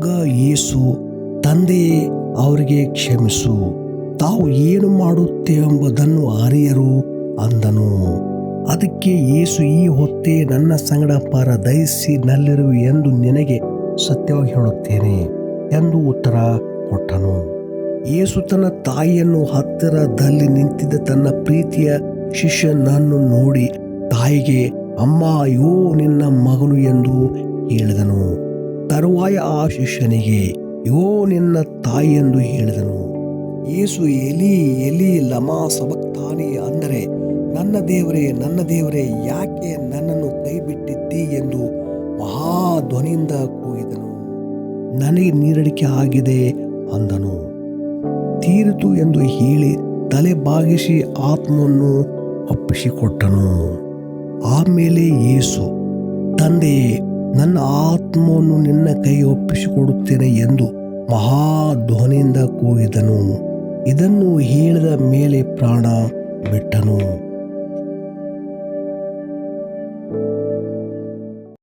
ಆಗ ಯೇಸು, ತಂದೆಯೇ, ಅವರಿಗೆ ಕ್ಷಮಿಸು. ತಾವು ಏನು ಮಾಡುತ್ತೇವೆಂಬುದನ್ನು ಅರಿಯರು ಅಂದನು. ಅದಕ್ಕೆ ಯೇಸು ಈ ಹೊತ್ತೇ, ನನ್ನ ಸಂಗಡ ಪರದಯಿಸಿ ನಲ್ಲಿರು ಎಂದು ನಿನಗೆ ಸತ್ಯವಾಗಿ ಹೇಳುತ್ತೇನೆ ಎಂದು ಉತ್ತರ ಕೊಟ್ಟನು. ಯೇಸು ತನ್ನ ತಾಯಿಯನ್ನು ಹತ್ತಿರದಲ್ಲಿ ನಿಂತಿದ್ದ ತನ್ನ ಪ್ರೀತಿಯ ಶಿಷ್ಯನನ್ನು ನೋಡಿ, ತಾಯಿಗೆ, ಅಮ್ಮ, ಅಯ್ಯೋ, ನಿನ್ನ ಮಗನು ಎಂದು ಹೇಳಿದನು. ತರುವಾಯ ಆ ಶಿಷ್ಯನಿಗೆ ಯೋ ನಿನ್ನ ತಾಯಿ ಎಂದು ಹೇಳಿದನು. ಯೇಸು ಎಲಿ ಎಲಿ ಲಮಾ ಸಬಕ್ತಾನಿ ಅಂದರೆ, ನನ್ನ ದೇವರೇ ನನ್ನ ದೇವರೇ, ಯಾಕೆ ನನ್ನನ್ನು ಕೈಬಿಟ್ಟಿದ್ದಿ ಎಂದು ಮಹಾಧ್ವನಿಯಿಂದ ಕೂಗಿದನು. ನನಗೆ ನೀರಡಿಕೆ ಆಗಿದೆ ಅಂದನು. ತೀರಿತು ಎಂದು ಹೇಳಿ ತಲೆ ಬಾಗಿಸಿ ಆತ್ಮವನ್ನು ಒಪ್ಪಿಸಿಕೊಟ್ಟನು ಆಮೇಲೆ ಯೇಸು ತಂದೆಯೇ ನನ್ನ ಆತ್ಮವನ್ನು ನಿನ್ನ ಕೈ ಒಪ್ಪಿಸಿಕೊಡುತ್ತೇನೆ ಎಂದು ಮಹಾ ಧ್ವನಿಯಿಂದ ಕೂಗಿದನು. ಇದನ್ನು ಹೇಳಿದ ಮೇಲೆ ಪ್ರಾಣ ಬಿಟ್ಟನು.